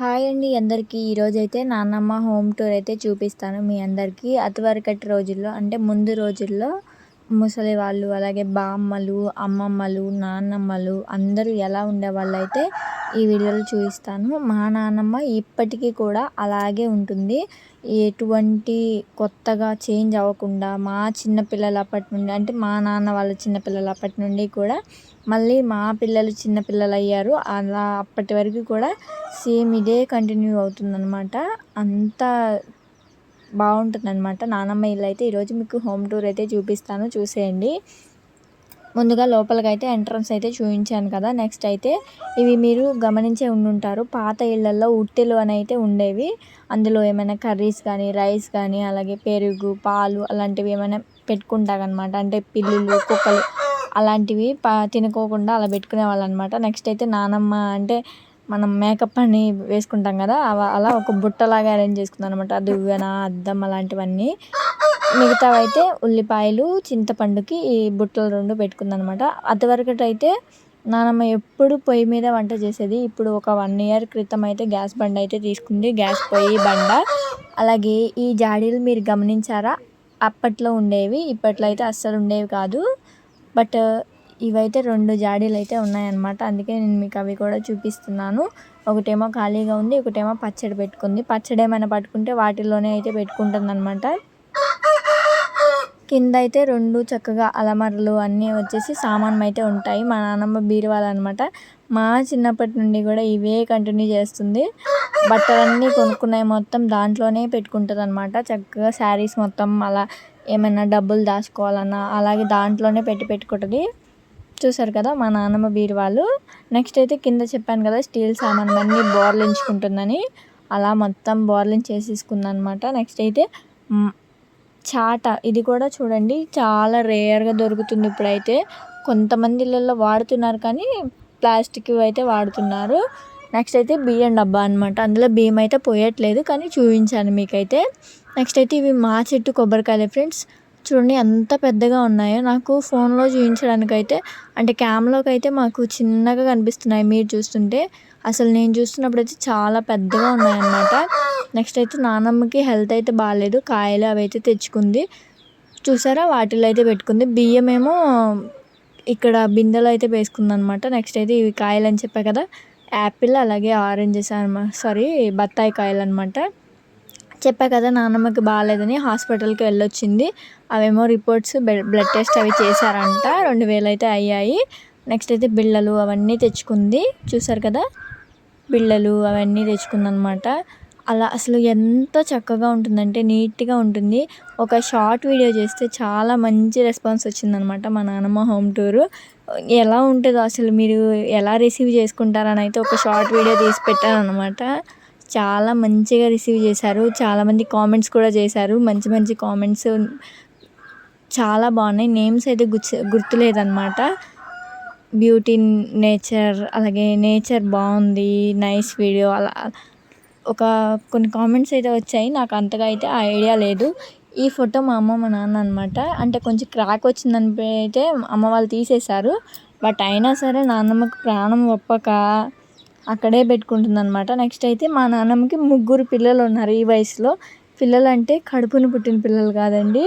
Hi అండి అందరికీ. ఈరోజైతే నాన్నమ్మ హోమ్ టూర్ అయితే చూపిస్తాను మీ అందరికీ. అతివరకటి రోజుల్లో అంటే ముందు రోజుల్లో ముసలి వాళ్ళు అలాగే బామ్మలు అమ్మమ్మలు నాన్నమ్మలు అందరూ ఎలా ఉండేవాళ్ళు అయితే ఈ వీడియోలో చూపిస్తాను. మా నాన్నమ్మ ఇప్పటికీ కూడా అలాగే ఉంటుంది. ఎటువంటి కొత్తగా చేంజ్ అవ్వకుండా మా చిన్నపిల్లలు అప్పటి నుండి అంటే మా నాన్న వాళ్ళ చిన్నపిల్లలు అప్పటి నుండి కూడా మళ్ళీ మా పిల్లలు చిన్నపిల్లలు అయ్యారు. అలా అప్పటి వరకు కూడా సేమ్ ఇదే కంటిన్యూ అవుతుందన్నమాట. అంత బాగుంటుందన్నమాట. నానమ్మ ఇల్లు అయితే ఈరోజు మీకు హోమ్ టూర్ అయితే చూపిస్తాను. చూసేయండి. ముందుగా లోపలికైతే ఎంట్రన్స్ అయితే చూపించాను కదా. నెక్స్ట్ అయితే ఇవి మీరు గమనించే ఉండుంటారు. పాత ఇళ్ళలో ఉట్టెలు అని అయితే ఉండేవి. అందులో ఏమైనా కర్రీస్ కానీ రైస్ కానీ అలాగే పెరుగు పాలు అలాంటివి ఏమైనా పెట్టుకుంటారనమాట అంటే పిల్లులు కుక్కలు అలాంటివి ప తినుకోకుండా అలా పెట్టుకునే వాళ్ళు అనమాట నెక్స్ట్ అయితే నానమ్మ అంటే మనం మేకప్ అని వేసుకుంటాం కదా అలా ఒక బుట్టలాగా అరేంజ్ చేసుకుందాం అనమాట దువ్వెన అద్దం అలాంటివన్నీ. మిగతావి అయితే ఉల్లిపాయలు చింతపండుకి ఈ బుట్టలు రెండు పెట్టుకుందనమాట అంతవరకటి అయితే నానమ్మ ఎప్పుడు పొయ్యి మీద వంట చేసేది. ఇప్పుడు ఒక వన్ ఇయర్ క్రితం అయితే గ్యాస్ బండ అయితే తీసుకుంది. గ్యాస్ పొయ్యి బండ. అలాగే ఈ జాడీలు మీరు గమనించారా? అప్పట్లో ఉండేవి ఇప్పట్లో అయితే అస్సలు ఉండేవి కాదు. బట్ ఇవైతే రెండు జాడీలు అయితే ఉన్నాయన్నమాట. అందుకే నేను మీకు అవి కూడా చూపిస్తున్నాను. ఒకటేమో ఖాళీగా ఉంది ఒకటేమో పచ్చడి పెట్టుకుంది. పచ్చడి ఏమైనా పట్టుకుంటే వాటిల్లోనే అయితే పెట్టుకుంటుంది అనమాట కింద అయితే రెండు చక్కగా అలమరలు అన్నీ వచ్చేసి సామాన్లు అయితే ఉంటాయి. మా నాన్నమ్మ బీరువాలు అనమాట మా చిన్నప్పటి నుండి కూడా ఇవే కంటిన్యూ చేస్తుంది. బట్టలన్నీ కొనుక్కున్నాయి మొత్తం దాంట్లోనే పెట్టుకుంటుంది అనమాట చక్కగా శారీస్ మొత్తం అలా ఏమైనా డబ్బులు దాచుకోవాలన్నా అలాగే దాంట్లోనే పెట్టి పెట్టుకుంటుంది. చూసారు కదా మా నాన్నమ్మ బీరువాలు నెక్స్ట్ అయితే కింద చెప్పాను కదా స్టీల్ సామాన్ అన్నీ బోర్లించుకుంటుందని. అలా మొత్తం బోర్లించేసేసుకుందనమాట నెక్స్ట్ అయితే చాట. ఇది కూడా చూడండి చాలా రేర్గా దొరుకుతుంది ఇప్పుడైతే. కొంతమంది ఇళ్ళల్లో వాడుతున్నారు కానీ ప్లాస్టిక్ అయితే వాడుతున్నారు. నెక్స్ట్ అయితే బియ్యం డబ్బా అనమాట అందులో బియ్యం అయితే పోయట్లేదు కానీ చూపించాను మీకైతే. నెక్స్ట్ అయితే ఇవి మా చెట్టు కొబ్బరికాయలు ఫ్రెండ్స్ చూడండి ఎంత పెద్దగా ఉన్నాయో. నాకు ఫోన్లో చూపించడానికి అయితే అంటే క్యామ్లోకి అయితే మాకు చిన్నగా కనిపిస్తున్నాయి. మీరు చూస్తుంటే అసలు నేను చూస్తున్నప్పుడు అయితే చాలా పెద్దగా ఉన్నాయన్నమాట. నెక్స్ట్ అయితే నానమ్మకి హెల్త్ అయితే బాగాలేదు కాయలు అవి అయితే తెచ్చుకుంది. చూసారా? వాటిలో అయితే పెట్టుకుంది. బియ్యం ఏమో ఇక్కడ బిందెలో అయితే వేసుకుంది అనమాట నెక్స్ట్ అయితే ఇవి కాయలు అని చెప్పా కదా. యాపిల్ అలాగే ఆరెంజెస్ అనమాట సారీ బత్తాయి కాయలు అనమాట చెప్పా కదా నాన్నమ్మకి బాగాలేదని హాస్పిటల్కి వెళ్ళొచ్చింది. అవేమో రిపోర్ట్స్ బ్లడ్ టెస్ట్ అవి చేశారంట. రెండు వేలు అయితే అయ్యాయి. నెక్స్ట్ అయితే బిళ్ళలు అవన్నీ తెచ్చుకుంది. చూసారు కదా? బిళ్ళలు అవన్నీ తెచ్చుకుందనమాట. అలా అసలు ఎంత చక్కగా ఉంటుందంటే నీట్గా ఉంటుంది. ఒక షార్ట్ వీడియో చేస్తే చాలా మంచి రెస్పాన్స్ వచ్చిందనమాట మా నాన్నమ్మ హోమ్ టూరు. ఎలా ఉంటుందో అసలు మీరు ఎలా రిసీవ్ చేసుకుంటారని అయితే ఒక షార్ట్ వీడియో తీసి పెట్టాను అనమాట చాలా మంచిగా రిసీవ్ చేశారు. చాలామంది కామెంట్స్ కూడా చేశారు. మంచి మంచి కామెంట్స్. చాలా బాగున్నాయి. నేమ్స్ అయితే గుర్తు గుర్తులేదన్నమాట. బ్యూటీ నేచర్ అలాగే నేచర్ బాగుంది నైస్ వీడియో అలా. ఒక కొన్ని కామెంట్స్ అయితే వచ్చాయి. నాకు అంతగా అయితే ఆ ఐడియా లేదు. ఈ ఫోటో మా అమ్మ మా నాన్న అనమాట అంటే కొంచెం క్రాక్ వచ్చిందని అయితే అమ్మ వాళ్ళు తీసేశారు. బట్ అయినా సరే నాన్నమ్మకి ప్రాణం ఒప్పక అక్కడే పెట్టుకుంటుందన్నమాట. నెక్స్ట్ అయితే మా నాన్నమ్మకి ముగ్గురు పిల్లలు ఉన్నారు ఈ వయసులో. పిల్లలు అంటే కడుపును పుట్టిన పిల్లలు కాదండి.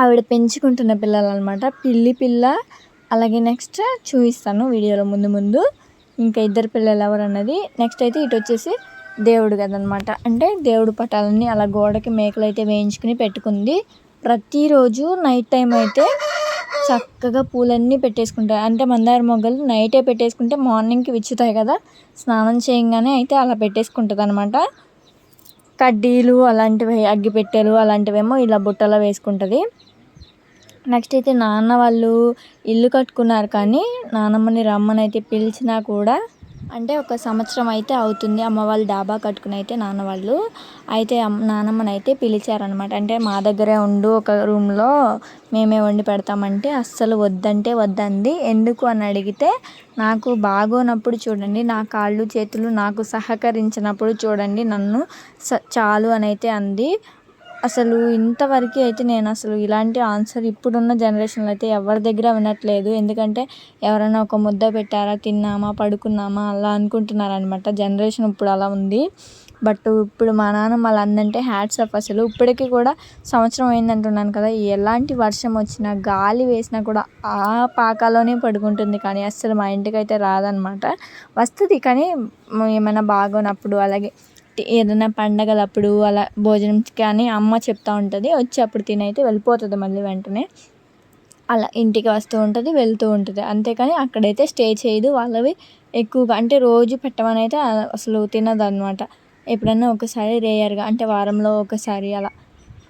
ఆవిడ పెంచుకుంటున్న పిల్లలు అనమాట పిల్లి పిల్ల. అలాగే నెక్స్ట్ చూపిస్తాను వీడియోలో ముందు ముందు. ఇంకా ఇద్దరు పిల్లలు ఎవరు అన్నది నెక్స్ట్ అయితే ఇటు వచ్చేసి దేవుడు కదనమాట అంటే దేవుడు పటాలన్నీ అలా గోడకి మేకలు అయితే వేయించుకుని పెట్టుకుంది. ప్రతిరోజు నైట్ టైం అయితే చక్కగా పూలన్నీ పెట్టేసుకుంటారు. అంటే మందార మొగ్గలు నైటే పెట్టేసుకుంటే మార్నింగ్కి విచ్చుతాయి కదా. స్నానం చేయగానే అయితే అలా పెట్టేసుకుంటుంది అనమాట కడ్డీలు అలాంటివి అగ్గిపెట్టెలు అలాంటివేమో ఇలా బుట్టలో వేసుకుంటుంది. నెక్స్ట్ అయితే నాన్న వాళ్ళు ఇల్లు కట్టుకున్నారు కానీ నానమ్మని రమ్మని అయితే పిలిచినా కూడా అంటే ఒక సంవత్సరం అయితే అవుతుంది. అమ్మ వాళ్ళు డాబా కట్టుకుని అయితే నాన్న వాళ్ళు అయితే నానమ్మనైతే అయితే పిలిచారనమాట అంటే మా దగ్గరే ఉండు ఒక రూమ్లో మేమే వండి పెడతామంటే అస్సలు వద్దంటే వద్దంది. ఎందుకు అని అడిగితే నాకు బాగోనప్పుడు చూడండి నా కాళ్ళు చేతులు నాకు సహకరించినప్పుడు చూడండి నన్ను చాలు అని అయితే అంది. అసలు ఇంతవరకు అయితే నేను అసలు ఇలాంటి ఆన్సర్ ఇప్పుడున్న జనరేషన్లో అయితే ఎవరి దగ్గర వినట్లేదు. ఎందుకంటే ఎవరైనా ఒక ముద్ద పెట్టారా తిన్నామా పడుకున్నామా అలా అనుకుంటున్నారనమాట జనరేషన్ ఇప్పుడు అలా ఉంది. బట్ ఇప్పుడు మా నాన్న మళ్ళీ అందంటే హ్యాట్స్ ఆఫ్ అసలు. ఇప్పటికీ కూడా సంవత్సరం అయిందంటున్నాను కదా ఎలాంటి వర్షం వచ్చినా గాలి వేసినా కూడా ఆ పాకాలోనే పడుకుంటుంది. కానీ అస్సలు మా ఇంటికి అయితే రాదనమాట వస్తుంది కానీ ఏమైనా బాగోనప్పుడు అలాగే ఏదైనా పండగలప్పుడు అలా భోజనం కానీ అమ్మ చెప్తూ ఉంటుంది. వచ్చి అప్పుడు తినైతే వెళ్ళిపోతుంది మళ్ళీ వెంటనే. అలా ఇంటికి వస్తూ ఉంటుంది వెళ్తూ ఉంటుంది. అంతేకాని అక్కడైతే స్టే చేయదు. వాళ్ళవి ఎక్కువగా అంటే రోజు పెట్టమని అయితే అసలు తినదు అనమాట ఎప్పుడన్నా ఒకసారి రేయర్గా అంటే వారంలో ఒకసారి అలా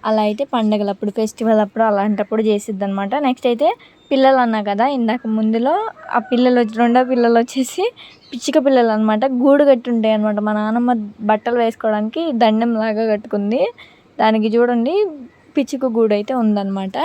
అలా అయితే పండగలప్పుడు ఫెస్టివల్ అప్పుడు అలాంటప్పుడు చేసిద్ది అనమాట నెక్స్ట్ అయితే పిల్లలు అన్నా కదా ఇందాక ముందులో ఆ పిల్లలు వచ్చి రెండో పిల్లలు వచ్చేసి పిచ్చుక పిల్లలు అనమాట గూడు కట్టి ఉంటాయి అనమాట మా నాన్నమ్మ బట్టలు వేసుకోవడానికి దండం లాగా కట్టుకుంది. దానికి చూడండి పిచ్చుక గూడు అయితే ఉందన్నమాట.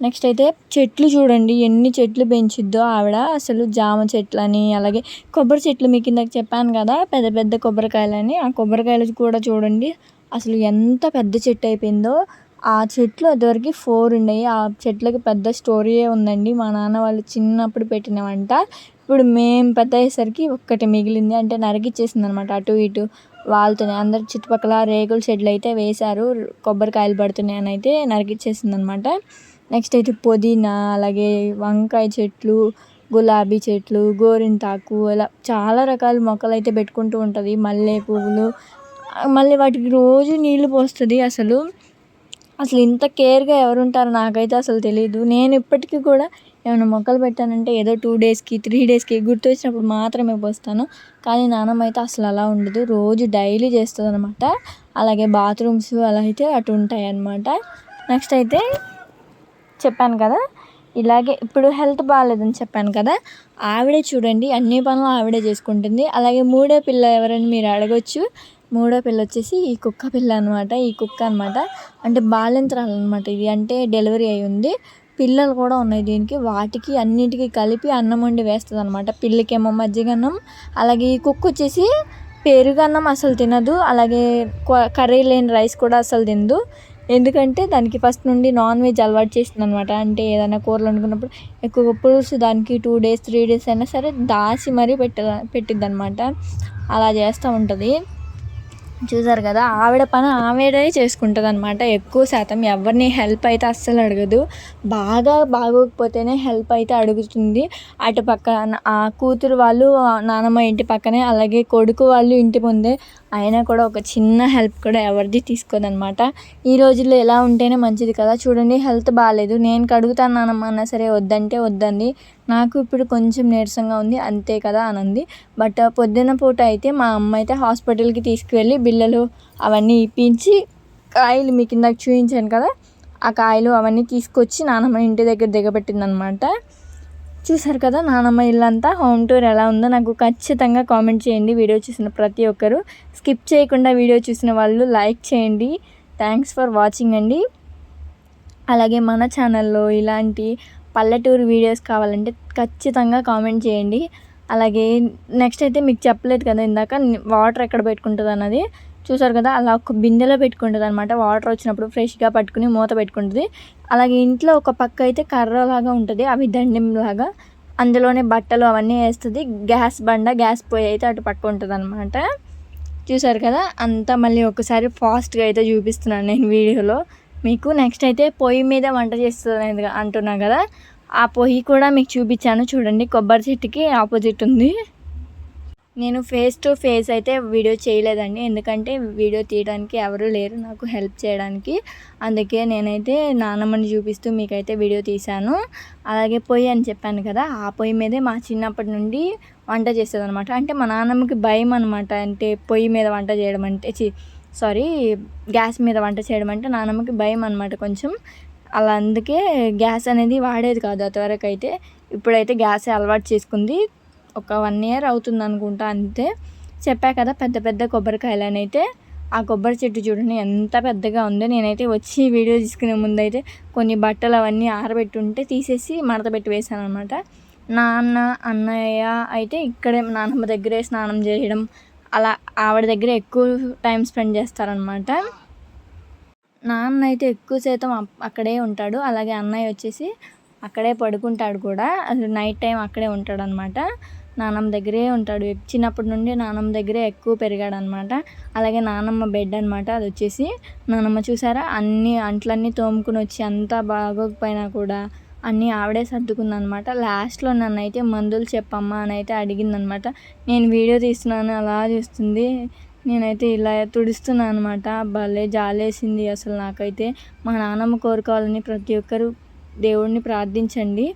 నెక్స్ట్ అయితే చెట్లు చూడండి ఎన్ని చెట్లు పెంచిద్దో ఆవిడ. అసలు జామ చెట్లని అలాగే కొబ్బరి చెట్లు మీకు ఇందాక చెప్పాను కదా పెద్ద పెద్ద కొబ్బరికాయలని. ఆ కొబ్బరికాయలు కూడా చూడండి అసలు ఎంత పెద్ద చెట్టు అయిపోయిందో ఆ చెట్లు అదివరకు ఫోర్ ఉన్నాయి ఆ చెట్లకి పెద్ద స్టోరీయే ఉందండి. మా నాన్న వాళ్ళు చిన్నప్పుడు పెట్టిన వంట. ఇప్పుడు మేము పెద్ద అయ్యేసరికి ఒక్కటి మిగిలింది. అంటే నరికిచ్చేసింది అనమాట అటు ఇటు వాళ్ళతోనే అందరు చుట్టుపక్కల రేకుల షెడ్లు అయితే వేశారు. కొబ్బరికాయలు పడుతున్నాయి అని అయితే నరికిచ్చేసింది అనమాట నెక్స్ట్ అయితే పుదీనా అలాగే వంకాయ చెట్లు గులాబీ చెట్లు గోరింతాకు ఇలా చాలా రకాల మొక్కలు అయితే పెట్టుకుంటూ ఉంటుంది. మల్లె పువ్వులు మళ్ళీ వాటికి రోజు నీళ్ళు పోస్తుంది అసలు. అసలు ఇంత కేర్గా ఎవరుంటారో నాకైతే అసలు తెలియదు నేను ఇప్పటికీ కూడా ఏమైనా మొక్కలు పెట్టానంటే ఏదో టూ డేస్కి త్రీ డేస్కి గుర్తు వచ్చినప్పుడు మాత్రమే పోస్తాను. కానీ నాన్నమ్మ అయితే అసలు అలా ఉండదు. రోజు డైలీ చేస్తుంది అనమాట అలాగే బాత్రూమ్స్ అలా అయితే అటు ఉంటాయి అనమాట నెక్స్ట్ అయితే చెప్పాను కదా ఇలాగే ఇప్పుడు హెల్త్ బాగాలేదని చెప్పాను కదా ఆవిడే చూడండి అన్ని పనులు ఆవిడే చేసుకుంటుంది. అలాగే మూడో పిల్ల ఎవరని మీరు అడగొచ్చు. మూడో పిల్ల వచ్చేసి ఈ కుక్క పిల్ల అనమాట ఈ కుక్క అనమాట అంటే బాలింతరాలు అనమాట ఇది అంటే డెలివరీ అయి ఉంది. పిల్లలు కూడా ఉన్నాయి దీనికి. వాటికి అన్నిటికీ కలిపి అన్నం వండి వేస్తుంది అనమాట పిల్లకేమో మజ్జిగన్నం అలాగే ఈ కుక్క వచ్చేసి పెరుగన్నం అసలు తినదు. అలాగే కర్రీ లేని రైస్ కూడా అసలు తినదు ఎందుకంటే దానికి ఫస్ట్ నుండి నాన్ వెజ్ అలవాటు చేసింది అనమాట అంటే ఏదైనా కూరలు వండుకున్నప్పుడు ఎక్కువ పులుసు దానికి టూ డేస్ త్రీ డేస్ అయినా సరే దాచి మరీ పెట్ట పెట్టిద్ది అనమాట అలా చేస్తూ ఉంటుంది. చూసారు కదా ఆవిడ పని ఆవిడే చేసుకుంటుంది అనమాట ఎక్కువ శాతం ఎవరిని హెల్ప్ అయితే అస్సలు అడగదు. బాగా బాగోకపోతేనే హెల్ప్ అయితే అడుగుతుంది. అటు పక్క ఆ కూతురు వాళ్ళు నానమ్మ ఇంటి పక్కనే అలాగే కొడుకు వాళ్ళు ఇంటి ముందే అయినా కూడా ఒక చిన్న హెల్ప్ కూడా ఎవరిది తీసుకోదనమాట ఈ రోజుల్లో ఎలా ఉంటేనే మంచిది కదా. చూడండి హెల్త్ బాగాలేదు నేను కడుగుతాను నానమ్మ అన్నా సరే వద్దంటే వద్దండి నాకు ఇప్పుడు కొంచెం నీరసంగా ఉంది అంతే కదా అనంది. బట్ పొద్దున్న పూట అయితే మా అమ్మ అయితే హాస్పిటల్కి తీసుకువెళ్ళి బిళ్ళలు అవన్నీ ఇప్పించి కాయలు మీకు ఇందాక చూపించాను కదా ఆ కాయలు అవన్నీ తీసుకొచ్చి నానమ్మ ఇంటి దగ్గర దిగబెట్టిందనమాట. చూసారు కదా నానమ్మ ఇల్లంతా హోమ్ టూర్ ఎలా ఉందో నాకు ఖచ్చితంగా కామెంట్ చేయండి. వీడియో చూసిన ప్రతి ఒక్కరు స్కిప్ చేయకుండా వీడియో చూసిన వాళ్ళు లైక్ చేయండి. థ్యాంక్స్ ఫర్ వాచింగ్ అండి. అలాగే మన ఛానల్లో ఇలాంటి పల్లెటూరు వీడియోస్ కావాలంటే ఖచ్చితంగా కామెంట్ చేయండి. అలాగే నెక్స్ట్ అయితే మీకు చెప్పలేదు కదా ఇందాక వాటర్ ఎక్కడ పెట్టుకుంటుంది అన్నది. చూసారు కదా అలా ఒక బిందెలో పెట్టుకుంటుంది అనమాట వాటర్ వచ్చినప్పుడు ఫ్రెష్గా పట్టుకుని మూత పెట్టుకుంటుంది. అలాగే ఇంట్లో ఒక పక్క అయితే కర్రలాగా ఉంటుంది అవి దండెంలాగా. అందులోనే బట్టలు అవన్నీ వేస్తుంది గ్యాస్ బండ గ్యాస్ పొయ్యి అయితే అటు పక్క ఉంటుంది అనమాట చూసారు కదా అంతా మళ్ళీ ఒకసారి ఫాస్ట్గా అయితే చూపిస్తున్నాను నేను వీడియోలో. మీకు నెక్స్ట్ అయితే పొయ్యి మీద వంట చేస్తుంది అంటున్నా కదా. ఆ పొయ్యి కూడా మీకు చూపించాను. చూడండి కొబ్బరి చెట్టుకి ఆపోజిట్ ఉంది. నేను ఫేస్ టు ఫేస్ అయితే వీడియో చేయలేదండి. ఎందుకంటే వీడియో తీయడానికి ఎవరు లేరు నాకు హెల్ప్ చేయడానికి. అందుకే నేనైతే నాన్నమ్మని చూపిస్తూ మీకైతే వీడియో తీశాను. అలాగే పొయ్యి అని చెప్పాను కదా ఆ పొయ్యి మీదే మా చిన్నప్పటి నుండి వంట చేస్తుంది అనమాట అంటే మా నాన్నమ్మకి భయం అనమాట అంటే పొయ్యి మీద వంట చేయడం అంటే సారీ గ్యాస్ మీద వంట చేయడం అంటే నాన్నమ్మకి భయం అనమాట కొంచెం. అలా అందుకే గ్యాస్ అనేది వాడేది కాదు అంతవరకు అయితే ఇప్పుడైతే గ్యాస్ అలవాటు చేసుకుంది. ఒక వన్ ఇయర్ అవుతుంది అనుకుంటా అంతే. చెప్పా కదా పెద్ద పెద్ద కొబ్బరికాయలని అయితే ఆ కొబ్బరి చెట్టు చూడండి ఎంత పెద్దగా ఉందో. నేనైతే వచ్చి వీడియో తీసుకునే ముందు అయితే కొన్ని బట్టలు అవన్నీ ఆరబెట్టుంటే తీసేసి మడత పెట్టి వేసాను అనమాట నాన్న అన్నయ్య అయితే ఇక్కడే నాన్నమ్మ దగ్గరే స్నానం చేయడం అలా ఆవిడ దగ్గర ఎక్కువ టైం స్పెండ్ చేస్తారనమాట. నాన్న అయితే ఎక్కువ శాతం అప్- అక్కడే ఉంటాడు. అలాగే అన్నయ్య వచ్చేసి అక్కడే పడుకుంటాడు కూడా. అసలు నైట్ టైం అక్కడే ఉంటాడు అనమాట నానమ్మ దగ్గరే ఉంటాడు. చిన్నప్పటి నుండి నానమ్మ దగ్గరే ఎక్కువ పెరిగాడు అనమాట అలాగే నానమ్మ బెడ్ అనమాట. అది వచ్చేసి నానమ్మ చూసారా? అన్ని అంట్లన్నీ తోముకుని వచ్చి అంతా బాగోకపోయినా కూడా అన్నీ ఆవిడే సర్దుకుందనమాట. లాస్ట్లో నన్ను అయితే మందులు చెప్పమ్మా అని అయితే అడిగిందనమాట. నేను వీడియో తీస్తున్నాను అలా చూస్తుంది. నేనైతే ఇలా తుడుస్తున్నాను అనమాట. భలే జాలేసింది అసలు నాకైతే. మా నాన్నమ్మ కోరుకోవాలని ప్రతి ఒక్కరు దేవుడిని ప్రార్థించండి.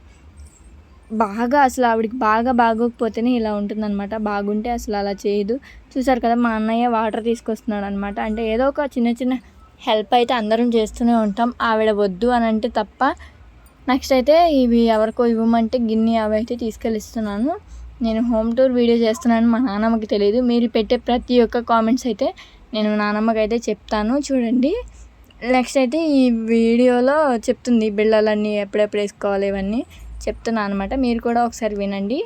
బాగా అసలు ఆవిడకి బాగా బాగోకపోతేనే ఇలా ఉంటుందన్నమాట బాగుంటే అసలు అలా చేయదు. చూసారు కదా మా అన్నయ్య వాటర్ తీసుకొస్తున్నాడు అనమాట అంటే ఏదో ఒక చిన్న చిన్న హెల్ప్ అయితే అందరం చేస్తూనే ఉంటాం. ఆవిడ వద్దు అని అంటే తప్ప నెక్స్ట్ అయితే ఇవి ఎవరికో ఇవ్వమంటే గిన్నె అవి అయితే తీసుకెళ్ళి ఇస్తున్నాను నేను హోమ్ టూర్ వీడియో చేస్తున్నాను మా నాన్నమ్మకి తెలియదు మీరు పెట్టే ప్రతి ఒక్క కామెంట్స్ అయితే నేను నాన్నమ్మకి అయితే చెప్తాను. చూడండి. నెక్స్ట్ అయితే ఈ వీడియోలో చెప్తుంది బిళ్ళలన్నీ ఎప్పుడెప్పుడు వేసుకోవాలి ఇవన్నీ చెప్తున్నాను అనమాట మీరు కూడా ఒకసారి వినండి.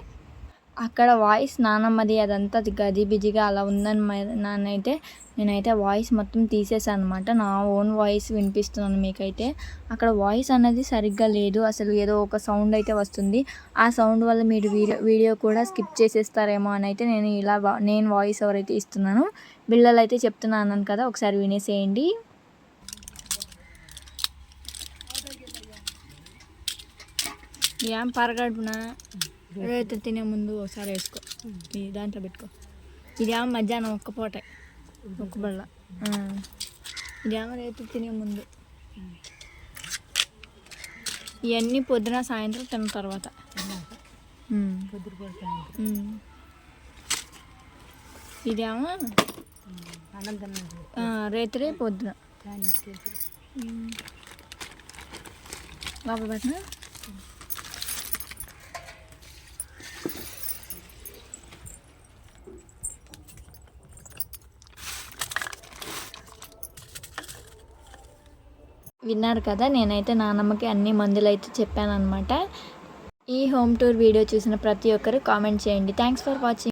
అక్కడ వాయిస్ నానమ్మది అదంతా గది బిజిగా అలా ఉందని నన్నైతే నేనైతే వాయిస్ మొత్తం తీసేసాను అనమాట నా ఓన్ వాయిస్ వినిపిస్తున్నాను మీకైతే. అక్కడ వాయిస్ అనేది సరిగ్గా లేదు. అసలు ఏదో ఒక సౌండ్ అయితే వస్తుంది. ఆ సౌండ్ వల్ల మీరు వీడియో వీడియో కూడా స్కిప్ చేసేస్తారేమో అని అయితే నేను ఇలా వా- నేను వాయిస్ ఎవరైతే ఇస్తున్నాను పిల్లలు అయితే చెప్తున్నాను అన్నాను కదా ఒకసారి వినేసేయండి. ఏం పరగడునా రైతు తినే ముందు ఒకసారి వేసుకో. ఈ దాంట్లో పెట్టుకో. ఇదేమో మధ్యాహ్నం ఒక్క పూట. ఒక్క బళ్ళ. ఇదేమో రైతు తినే ముందు. ఇవన్నీ పొద్దున సాయంత్రం తిన్న తర్వాత. ఇదేమో రైతురే పొద్దున. లోపల పెట్టినా? విన్నారు కదా నేనైతే నానమ్మకి అన్ని మందులు అయితే చెప్పాను అనమాట ఈ హోమ్ టూర్ వీడియో చూసిన ప్రతి ఒక్కరు కామెంట్ చేయండి. Thanks for watching.